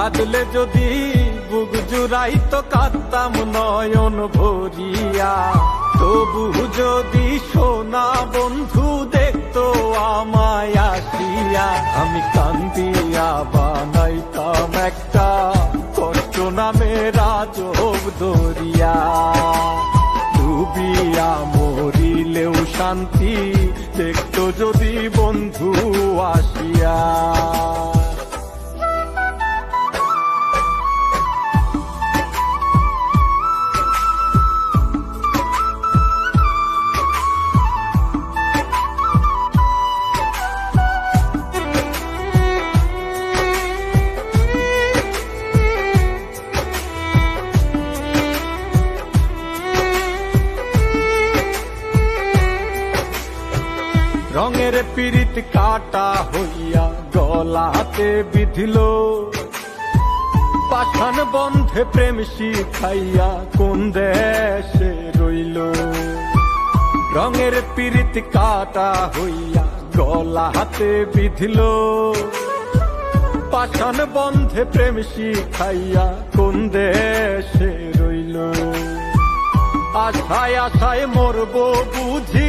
কাঁদলে যদি বুক জুড়াই তো কাঁদতাম নয়ন ভরিয়া। তবু যদি সোনা বন্ধু দেখতো আমায় আসিয়া, আমি কান্দিয়া বানাইতাম একটা কষ্ট নামে রাজব দরিয়া ডুবিয়া মরিলেও শান্তি দেখতো যদি বন্ধু আসিয়া। রঙের পিরিত কাটা হইয়া গলাতে বিধিল। পাঠান বন্ধে প্রেম শিখাইয়া কোন দেশে রইল। রঙের পিরিত কাটা হইয়া গলা হাতে বিধিল। পাঠান বন্ধে প্রেম শিখাইয়া কোন দেশে রইল। আশায় আশায় মরব বুঝি